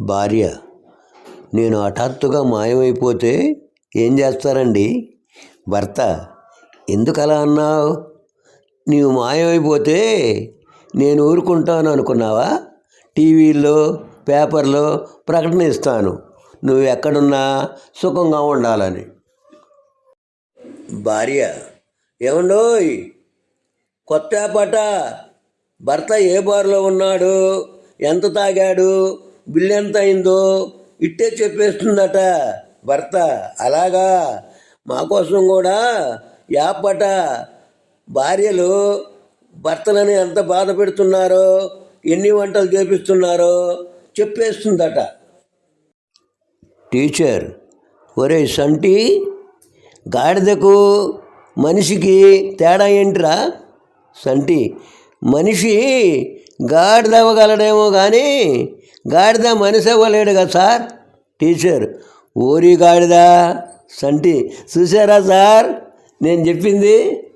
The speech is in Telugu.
భార్య నేను హఠాత్తుగా మాయమైపోతే ఏం చేస్తారండి? భర్త ఎందుకు అలా అన్నావు? నీవు మాయమైపోతే నేను ఊరుకుంటాను అనుకున్నావా? టీవీల్లో పేపర్లో ప్రకటన ఇస్తాను. నువ్వు ఎక్కడున్నా సుఖంగా ఉండాలని. భార్య ఏమండోయ్? కొత్త పట భర్త ఏ బార్లో ఉన్నాడు? ఎంత తాగాడు? బిల్లు ఎంత అయిందో ఇట్టే చెప్పేస్తుందట భర్త. అలాగా? మా కోసం కూడా యాపట భార్యలు భర్తలని ఎంత బాధ పెడుతున్నారో ఎన్ని వంటలు చేపిస్తున్నారో చెప్పేస్తుందట. టీచర్ ఒరే సంటి గాడిదకు మనిషికి తేడా ఏంటిరా? సంటి మనిషి గాడిదవ్వగలడేమో కానీ గాడిద మనిషి అవ్వలేడు కదా సార్? టీచర్ ఓరి గాడిద సంటి. చూసారా సార్? నేను చెప్పింది